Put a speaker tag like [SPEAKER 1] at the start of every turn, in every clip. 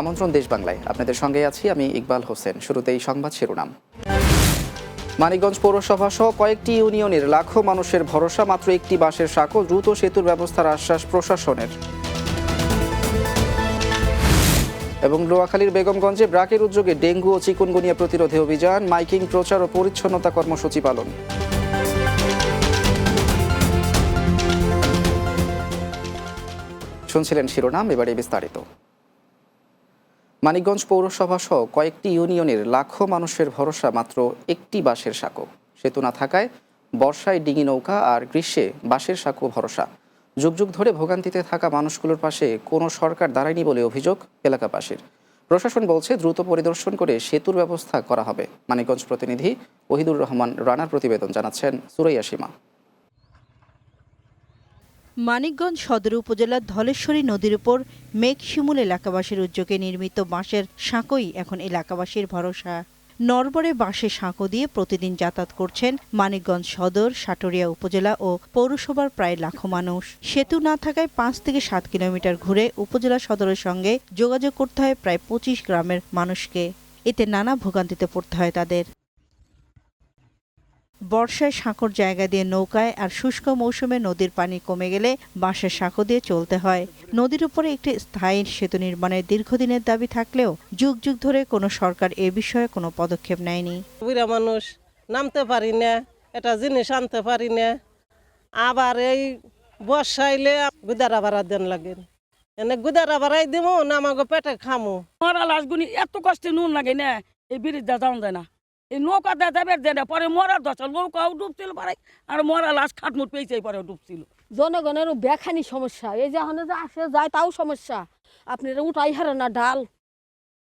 [SPEAKER 1] আমন্ত্রণ দেশ বাংলায়। আপনাদের সঙ্গে আছি আমি ইকবাল হোসেন। শুরুতেই সংবাদ শিরোনাম। মানিকগঞ্জ পৌরসভা সহ কয়েকটি ইউনিয়নের লাখো মানুষের ভরসা, মাত্র একটি বাসের সাঁকো দ্রুত সেতুর ব্যবস্থার আশ্বাস প্রশাসনের। এবং লোয়াখালীর বেগমগঞ্জে ব্রাকের উদ্যোগে ডেঙ্গু ও চিকুনগুনিয়া প্রতিরোধে অভিযান, মাইকিং, প্রচার ও পরিচ্ছন্নতা কর্মসূচি পালন। শুনছিলেন শিরোনাম, এবারে বিস্তারিত। মানিকগঞ্জ পৌরসভা সহ কয়েকটি ইউনিয়নের লাখো মানুষের ভরসা মাত্র একটি বাসের সাঁকো। সেতু না থাকায় বর্ষায় ডিঙি নৌকা আর গ্রীষ্মে বাসের সাঁকো ভরসা। যুগ যুগ ধরে ভোগান্তিতে থাকা মানুষগুলোর পাশে কোনো সরকার দাঁড়ায়নি বলে অভিযোগ এলাকাবাসীর। প্রশাসন বলছে দ্রুত পরিদর্শন করে সেতুর ব্যবস্থা করা হবে। মানিকগঞ্জ প্রতিনিধি ওহিদুর রহমান রানার প্রতিবেদন জানাচ্ছেন সুরাইয়া সীমা।
[SPEAKER 2] মানিকগঞ্জ সদর উপজেলার ধলেশ্বরী নদীর উপর মেঘশিমুল এলাকাবাসীর উদ্যোগে নির্মিত বাঁশের সাঁকোই এখন এলাকাবাসীর ভরসা। নরবরে বাঁশে সাঁকো দিয়ে প্রতিদিন যাতায়াত করছেন মানিকগঞ্জ সদর, সাটুরিয়া উপজেলা ও পৌরসভার প্রায় লাখো মানুষ। সেতু না থাকায় পাঁচ থেকে সাত কিলোমিটার ঘুরে উপজেলা সদরের সঙ্গে যোগাযোগ করতে হয় প্রায় পঁচিশ গ্রামের মানুষকে। এতে নানা ভোগান্তিতে পড়তে হয় তাদের। বর্ষায় সাঁকোর জায়গা দিয়ে নৌকায় আর শুষ্ক মৌসুমে নদীর পানি কমে গেলে বাঁশের সাঁকো দিয়ে চলতে হয়। নদীর উপরে একটি স্থায়ী সেতু নির্মাণের দীর্ঘদিনের দাবি থাকলেও যুগ যুগ ধরে কোনো সরকার এ বিষয়ে কোনো পদক্ষেপ নেয়নি।
[SPEAKER 3] মানুষ নামতে পারি না এটা জিনিস আনতে পারি না। আবার এই বর্ষাইলে গুদারা ভাড়া দেন লাগে। এনে গুদারা ভাড়াই দিব না আমাকে পেটে খামো।
[SPEAKER 4] মরা লাশগুনি এত কষ্টে নুন লাগে না এই ব্রিজ দা যাওয়া যায় না। এই নৌকা দা যাবে দেয় পরে মরার দশ নৌকাও ডুবছিল পারে আর মরা লাশ খাটমুট পেয়েছে পরে ডুবছিল।
[SPEAKER 5] জনগণের বেখানি সমস্যা এই যে এখানে যে আসে যায় তাও সমস্যা। আপনি উঠাই হারে না ডাল।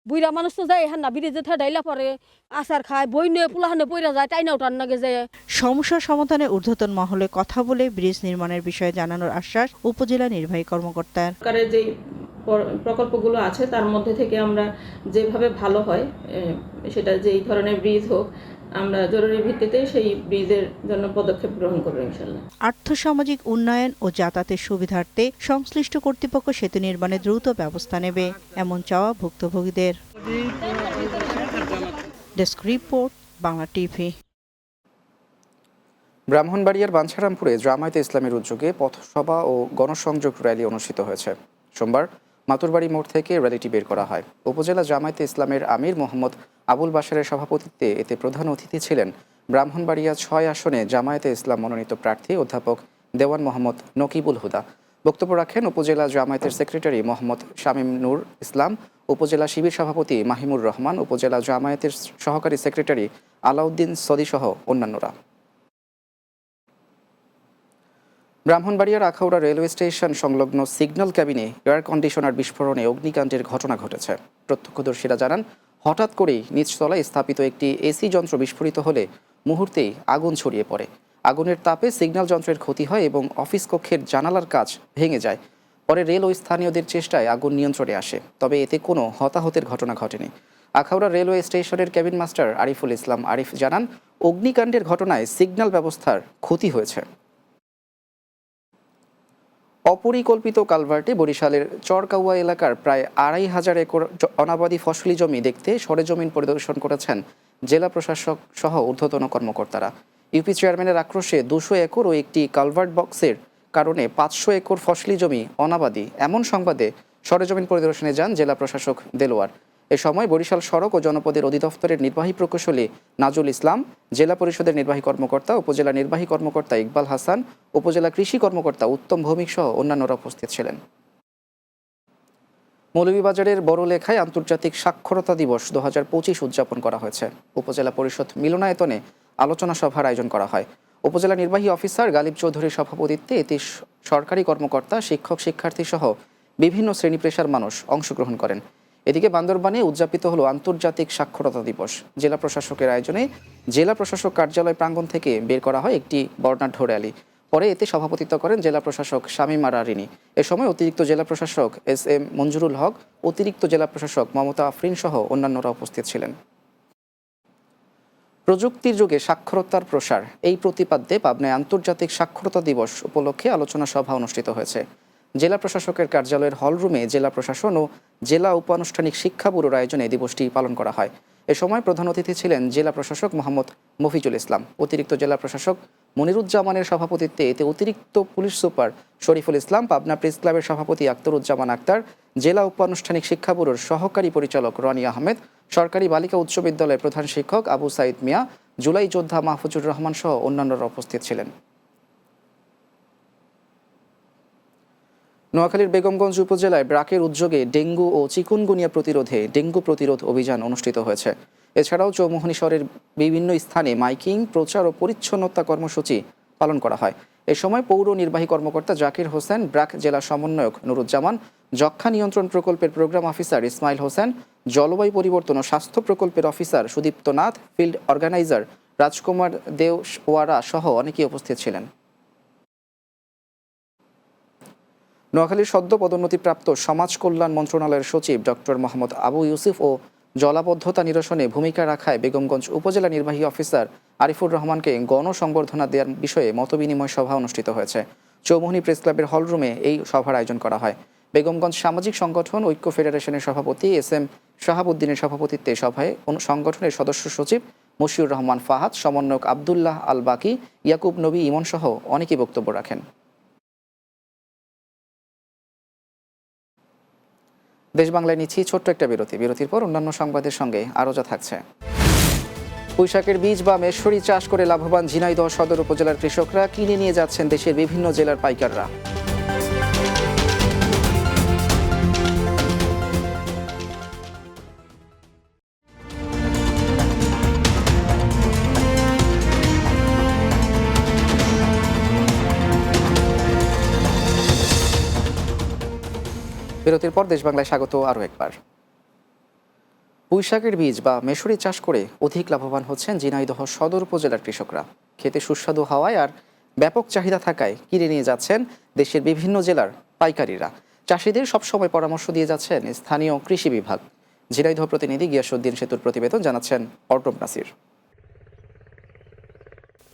[SPEAKER 5] বুড়া মানুষ তো যায় হ্যাঁ না ব্রিজে থে ডাইলা পরে আচার খায় বই নিয়ে পুলাহানে পইরা যায় তাই না উঠার নাগে যায়
[SPEAKER 2] সমস্যা সমাধানে ঊর্ধ্বতন মহলে কথা বলে ব্রিজ নির্মাণের বিষয়ে জানানোর আশ্বাস উপজেলা নির্বাহী কর্মকর্তার
[SPEAKER 6] প্র- প্রকল্পগুলো আছে তার মধ্যে থেকে আমরা যেভাবে ভালো হয় সেটা যেই ধরনের ব্রিজ হোক আমরা জরুরি ভিত্তিতে সেই ব্রিজের জন্য পদক্ষেপ গ্রহণ করব ইনশাল্লাহ।
[SPEAKER 2] আর্থসামাজিক উন্নয়ন ও যাতায়াতের সুবিধার্থে সংশ্লিষ্ট কর্তৃপক্ষ সেতু নির্মাণে দ্রুত ব্যবস্থা নেবে এমন চাওয়া ভুক্তভোগীদের। Desk report Bangla TV.
[SPEAKER 1] ব্রাহ্মণবাড়িয়ার বাঞ্ছারামপুরে জামায়াতে ইসলামের উদ্যোগে পথসভা ও গণসংযোগ র্যালি অনুষ্ঠিত হয়েছে। সোমবার মাতুরবাড়ি মোড় থেকে র্যালিটি বের করা হয়। উপজেলা জামায়াতে ইসলামের আমির মোহাম্মদ আবুল বাশারের সভাপতিত্বে এতে প্রধান অতিথি ছিলেন ব্রাহ্মণবাড়িয়া ছয় আসনে জামায়াতে ইসলাম মনোনীত প্রার্থী অধ্যাপক দেওয়ান মোহাম্মদ নকিবুল হুদা। বক্তব্য রাখেন উপজেলা জামায়াতের সেক্রেটারি মোহাম্মদ শামীম নূর ইসলাম, উপজেলা শিবির সভাপতি মাহিমুর রহমান, উপজেলা জামায়াতের সহকারী সেক্রেটারি আলাউদ্দিন সদি সহ অন্যান্যরা। ব্রাহ্মণবাড়িয়ার আখাউড়া রেলওয়ে স্টেশন সংলগ্ন সিগন্যাল ক্যাবিনে এয়ার কন্ডিশনার বিস্ফোরণে অগ্নিকাণ্ডের ঘটনা ঘটেছে। প্রত্যক্ষদর্শীরা জানান, হঠাৎ করেই নিচতলায় স্থাপিত একটি এসি যন্ত্র বিস্ফোরিত হলে মুহূর্তেই আগুন ছড়িয়ে পড়ে। আগুনের তাপে সিগন্যাল যন্ত্রের ক্ষতি হয় এবং অফিস কক্ষের জানালার কাজ ভেঙে যায়। পরে রেল ও স্থানীয়দের চেষ্টায় আগুন নিয়ন্ত্রণে আসে, তবে এতে কোনো হতাহতের ঘটনা ঘটেনি। আখাউড়া রেলওয়ে স্টেশনের ক্যাবিন মাস্টার আরিফুল ইসলাম আরিফ জানান, অগ্নিকাণ্ডের ঘটনায় সিগন্যাল ব্যবস্থার ক্ষতি হয়েছে। অপরিকল্পিত কালভার্টে বরিশালের চরকাউয়া এলাকার প্রায় আড়াই হাজার একর অনাবাদী ফসলি জমি দেখতে সরেজমিন পরিদর্শন করেছেন জেলা প্রশাসক সহ ঊর্ধ্বতন কর্মকর্তারা। ইউপি চেয়ারম্যানের আক্রোশে দুশো একর ও একটি কালভার্ট বক্সের কারণে পাঁচশো একর ফসলি জমি অনাবাদী। এমন সংবাদে সরেজমিন পরিদর্শনে যান জেলা প্রশাসক দেলোয়ার। এ সময় বরিশাল সড়ক ও জনপদের অধিদপ্তরের নির্বাহী প্রকৌশলী নাজুল ইসলাম, জেলা পরিষদের নির্বাহী কর্মকর্তা, উপজেলা নির্বাহী কর্মকর্তা ইকবাল হাসান, উপজেলা কৃষি কর্মকর্তা উত্তম ভৌমিক সহ অন্যান্যরা উপস্থিত ছিলেন। মৌলভীবাজারের বড়লেখায় আন্তর্জাতিক সাক্ষরতা দিবস দু হাজার পঁচিশ উদযাপন করা হয়েছে। উপজেলা পরিষদ মিলনায়তনে আলোচনা সভার আয়োজন করা হয়। উপজেলা নির্বাহী অফিসার গালিব চৌধুরীর সভাপতিত্বে এতে সরকারি কর্মকর্তা, শিক্ষক, শিক্ষার্থী সহ বিভিন্ন শ্রেণি পেশার মানুষ অংশগ্রহণ করেন। এদিকে বান্দরবানে উদযাপিত হলো আন্তর্জাতিক সাক্ষরতা দিবস। জেলা প্রশাসকের আয়োজনে জেলা প্রশাসক কার্যালয় প্রাঙ্গণ থেকে বের করা হয় একটি বর্ণাঢ্য র্যালি। পরে এতে সভাপতিত্ব করেন জেলা প্রশাসক শামীমা রারিনী। এ সময় অতিরিক্ত জেলা প্রশাসক এস এম মঞ্জুরুল হক, অতিরিক্ত জেলা প্রশাসক মমতা আফরিন সহ অন্যান্যরা উপস্থিত ছিলেন। প্রযুক্তির যুগে সাক্ষরতার প্রসার। এই প্রতিপাদ্যে পাবনায় আন্তর্জাতিক সাক্ষরতা দিবস উপলক্ষে আলোচনা সভা অনুষ্ঠিত হয়েছে। জেলা প্রশাসকের কার্যালয়ের হলরুমে জেলা প্রশাসন ও জেলা উপানুষ্ঠানিক শিক্ষা ব্যুরোর আয়োজনে দিবসটি পালন করা হয়। এ সময় প্রধান অতিথি ছিলেন জেলা প্রশাসক মোহাম্মদ মফিজুল ইসলাম। অতিরিক্ত জেলা প্রশাসক মনিরুজ্জামানের সভাপতিত্বে এতে অতিরিক্ত police super Shariful Islam, Pabna press ক্লাবের সভাপতি আক্তারুজ্জামান আক্তার জেলা উপানুষ্ঠানিক শিক্ষা ব্যুরোর সহকারী পরিচালক রনি আহমেদ, সরকারি বালিকা উচ্চ বিদ্যালয়ের প্রধান শিক্ষক আবু সাইদ মিয়া, জুলাই যোদ্ধা মাহফুজুর রহমান সহ অন্যান্যরা উপস্থিত ছিলেন। নোয়াখালীর বেগমগঞ্জ উপজেলায় ব্রাকের উদ্যোগে ডেঙ্গু ও চিকুনগুনিয়া প্রতিরোধে ডেঙ্গু প্রতিরোধ অভিযান অনুষ্ঠিত হয়েছে। এছাড়াও চৌমোহনী শহরের বিভিন্ন স্থানে মাইকিং, প্রচার ও পরিচ্ছন্নতা কর্মসূচি পালন করা হয়। এ সময় পৌর নির্বাহী কর্মকর্তা জাকির হোসেন, ব্রাক জেলা সমন্বয়ক নুরুজ্জামান যক্ষা নিয়ন্ত্রণ প্রকল্পের প্রোগ্রাম অফিসার ইসমাইল হোসেন, জলবায়ু পরিবর্তন ও স্বাস্থ্য প্রকল্পের officer Sudipta Nath, field organiser Rajkumar দেও ওয়ারা সহ অনেকেই উপস্থিত ছিলেন। নোয়াখালীর সদ্য পদোন্নতিপ্রাপ্ত সমাজ কল্যাণ মন্ত্রণালয়ের সচিব ডক্টর মোহাম্মদ আবু ইউসুফ ও জলাবদ্ধতা নিরসনে ভূমিকা রাখায় বেগমগঞ্জ উপজেলা নির্বাহী অফিসার আরিফুর রহমানকে গণসংবর্ধনা দেওয়ার বিষয়ে মতবিনিময় সভা অনুষ্ঠিত হয়েছে। চৌমোহনী প্রেস ক্লাবের হলরুমে এই সভার আয়োজন করা হয়। বেগমগঞ্জ সামাজিক সংগঠন, ঐক্য ফেডারেশনের সভাপতি এস এম শাহাবুদ্দিনের সভাপতিত্বে সভায় সংগঠনের সদস্য সচিব মশিউর রহমান ফাহাদ, সমন্বয়ক আবদুল্লাহ আল বাকি ইয়াকুব নবী ইমন সহ অনেকেই বক্তব্য রাখেন। দেশ বাংলায় নিচ্ছি ছোট্ট একটা বিরতি। বিরতির পর অন্যান্য সংবাদের সঙ্গে আরও যা থাকছে। পুঁইশাকের বীজ বা মেশরি চাষ করে লাভবান ঝিনাইদহ সদর উপজেলার কৃষকরা কিনে নিয়ে যাচ্ছেন দেশের বিভিন্ন জেলার পাইকাররা। বিরতির পর দেশ বাংলায় স্বাগত আরও একবার। পুঁইশাকের বীজ বা মেশরি চাষ করে অধিক লাভবান হচ্ছেন ঝিনাইদহ সদর উপজেলার কৃষকরা। খেতে সুস্বাদু হওয়ায় আর ব্যাপক চাহিদা থাকায় কিনে নিয়ে যাচ্ছেন দেশের বিভিন্ন জেলার পাইকারিরা। চাষিদের সবসময় পরামর্শ দিয়ে যাচ্ছেন স্থানীয় কৃষি বিভাগ। ঝিনাইদহ প্রতিনিধি গিয়াসুদ্দিন সেতুর প্রতিবেদন জানাচ্ছেন অর্টব নাসির।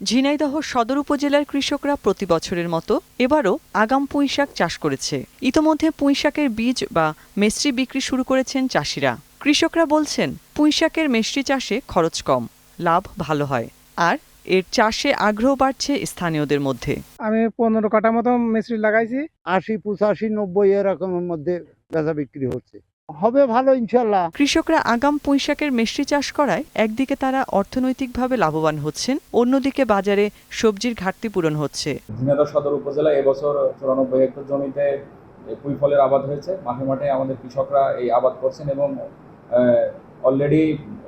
[SPEAKER 7] ঝিনাইদহ সদর উপজেলার কৃষকরা প্রতি বছরের মতো এবারও আগাম পুঁইশাক চাষ করেছে। ইতোমধ্যে পুঁইশাকের বীজ বা মেস্ট্রি বিক্রি শুরু করেছেন চাষিরা। কৃষকরা বলছেন পুঁইশাকের মেস্ট্রি চাষে খরচ কম, লাভ ভালো হয়, আর এর চাষে আগ্রহ বাড়ছে স্থানীয়দের মধ্যে।
[SPEAKER 8] আমি পনেরো কাটা মতো মিস্ত্রি লাগাইছি,
[SPEAKER 9] আশি পঁচাশি নব্বই এরকমের মধ্যে বেচা বিক্রি হচ্ছে। হবে ভালো ইনশাল্লাহ
[SPEAKER 7] কৃষকরা আগাম পুঁইশাকের মিষ্টি চাষ করায় একদিকে তারা অর্থনৈতিকভাবে লাভবান হচ্ছেন অন্যদিকে বাজারে সবজির ঘাটতি পূরণ হচ্ছে।
[SPEAKER 10] ঝিনাইদহ সদর উপজেলায় এবছর চুরানব্বই হেক্টর জমিতে পুঁই ফলের আবাদ হয়েছে। মাঠে মাঠে আমাদের কৃষকরা এই আবাদ করছেন এবং অলরেডি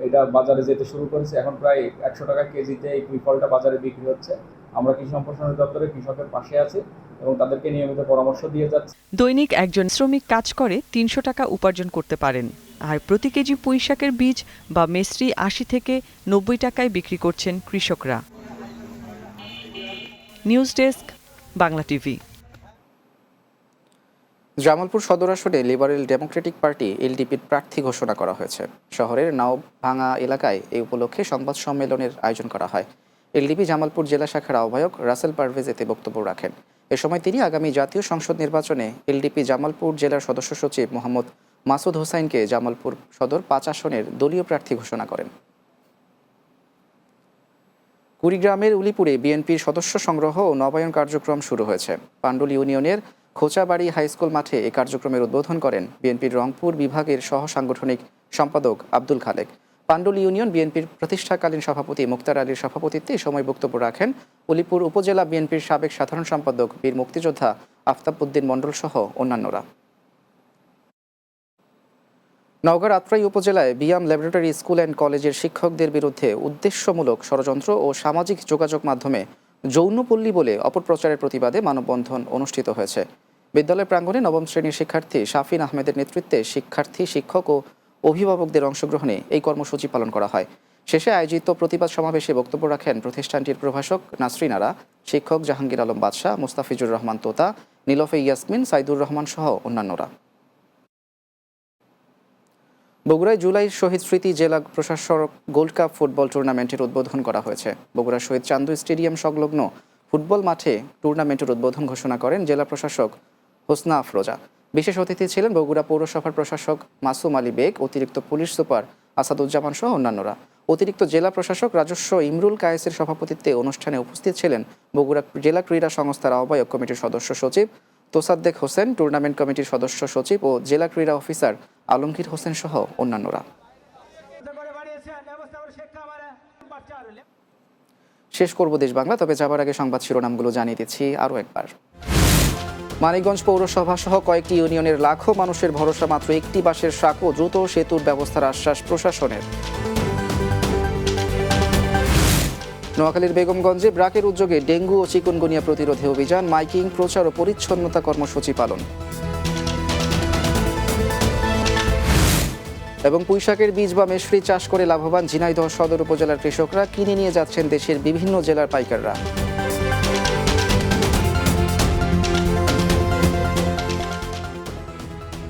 [SPEAKER 10] এটা বাজারে যেতে শুরু করেছে। এখন প্রায় একশো টাকা কেজিতে এই পুঁই ফলটা বাজারে বিক্রি হচ্ছে। আমরা কৃষি সম্প্রসারণ দপ্তরে কৃষকের পাশে আছি এবং তাদেরকে নিয়মিত পরামর্শ দিয়ে যাচ্ছি।
[SPEAKER 7] দৈনিক একজন শ্রমিক কাজ করে তিনশো টাকা উপার্জন করতে পারেন। আর প্রতি কেজি পুঁইশাকের বীজ বা মেস্ট্রি আশি থেকে নব্বই টাকায় বিক্রি করছেন কৃষকরা। News desk Bangla TV.
[SPEAKER 1] Jamalpur Sadar আসনে লিবারেল ডেমোক্রেটিক পার্টি এলডিপির প্রার্থী ঘোষণা করা হয়েছে। শহরের নাও ভাঙা এলাকায় এই উপলক্ষে সংবাদ সম্মেলনের আয়োজন করা হয়। এলডিপি জামালপুর জেলা শাখার আহ্বায়ক রাসেল পারভেজ এতে বক্তব্য রাখেন। এ সময় তিনি আগামী জাতীয় সংসদ নির্বাচনে এলডিপি জামালপুর জেলার সদস্য সচিব মোহাম্মদ মাসুদ হোসাইনকে জামালপুর সদর পাঁচ আসনের দলীয় প্রার্থী ঘোষণা করেন। কুড়িগ্রামের উলিপুরে বিএনপির সদস্য সংগ্রহ ও নবায়ন কার্যক্রম শুরু হয়েছে। পান্ডুল ইউনিয়নের খোঁচাবাড়ি হাইস্কুল মাঠে এ কার্যক্রমের উদ্বোধন করেন বিএনপির রংপুর বিভাগের সহ সাংগঠনিক সম্পাদক আব্দুল খালেক। পান্ডুল ইউনিয়ন বিএনপির প্রতিষ্ঠাকালীন সভাপতি মুক্তার আলীর সভাপতিত্বে সময় বক্তব্য রাখেন উলিপুর উপজেলা বিএনপির সাবেক সাধারণ সম্পাদক, বীর মুক্তিযোদ্ধা আফতাব উদ্দিন মণ্ডল সহ অন্যান্যরা। নওগাঁর আত্রাই উপজেলায় বিয়াম ল্যাবরেটরি স্কুল অ্যান্ড কলেজের শিক্ষকদের বিরুদ্ধে উদ্দেশ্যমূলক ষড়যন্ত্র ও সামাজিক যোগাযোগ মাধ্যমে যৌনপল্লী বলে অপপ্রচারের প্রতিবাদে মানববন্ধন অনুষ্ঠিত হয়েছে। বিদ্যালয় প্রাঙ্গণে নবম শ্রেণির শিক্ষার্থী শাফিন আহমেদের নেতৃত্বে শিক্ষার্থী, শিক্ষক ও অভিভাবকদের অংশগ্রহণে এই কর্মসূচি পালন করা হয়। শেষে আয়োজিত প্রতিবাদ সমাবেশে বক্তব্য রাখেন প্রতিষ্ঠানটির প্রভাষক নাসরিন আরা, শিক্ষক জাহাঙ্গীর আলম বাদশাহ, মুস্তাফিজুর রহমান তোতা, নীলফে ইয়াসমিন, সাইদুর রহমান সহ অন্যান্যরা। বগুড়ায় জুলাই শহীদ স্মৃতি জেলা প্রশাসক গোল্ড কাপ ফুটবল টুর্নামেন্টের উদ্বোধন করা হয়েছে। বগুড়া শহীদ চান্দু স্টেডিয়াম সংলগ্ন ফুটবল মাঠে টুর্নামেন্টের উদ্বোধন ঘোষণা করেন জেলা প্রশাসক হোসনা আফরোজা। বিশেষ অতিথি ছিলেন বগুড়া পৌরসভার প্রশাসক মাসুম আলী বেগ, অতিরিক্ত পুলিশ সুপার আসাদুজ্জামান সহ অন্যান্যরা। অতিরিক্ত জেলা প্রশাসক রাজস্ব ইমরুল কায়েসের সভাপতিত্বে অনুষ্ঠানে উপস্থিত ছিলেন বগুড়া জেলা ক্রীড়া সংস্থার আহ্বায়ক কমিটির সদস্য সচিব, তোসাদ্দেক হোসেন, টুর্নামেন্ট কমিটির সদস্য সচিব ও জেলা ক্রীড়া অফিসার আলমগীর হোসেন সহ অন্যান্যরা। শেষ করব দেশ বাংলা, তবে যাবার আগে সংবাদ শিরোনামগুলো জানিয়ে দিচ্ছি আরও একবার। মানিকগঞ্জ পৌরসভা সহ কয়েকটি ইউনিয়নের লাখো মানুষের ভরসা মাত্র একটি বাসের সাঁক ও দ্রুত সেতুর ব্যবস্থার আশ্বাস প্রশাসনের। নোয়াখালীর বেগমগঞ্জে ব্রাকের উদ্যোগে ডেঙ্গু ও চিকুনগুনিয়া প্রতিরোধে অভিযান, মাইকিং, প্রচার ও পরিচ্ছন্নতা কর্মসূচি পালন। এবং পুঁইশাকের বীজ বা মেশরি চাষ করে লাভবান ঝিনাইদহ সদর উপজেলার কৃষকরা কিনে নিয়ে যাচ্ছেন দেশের বিভিন্ন জেলার পাইকাররা।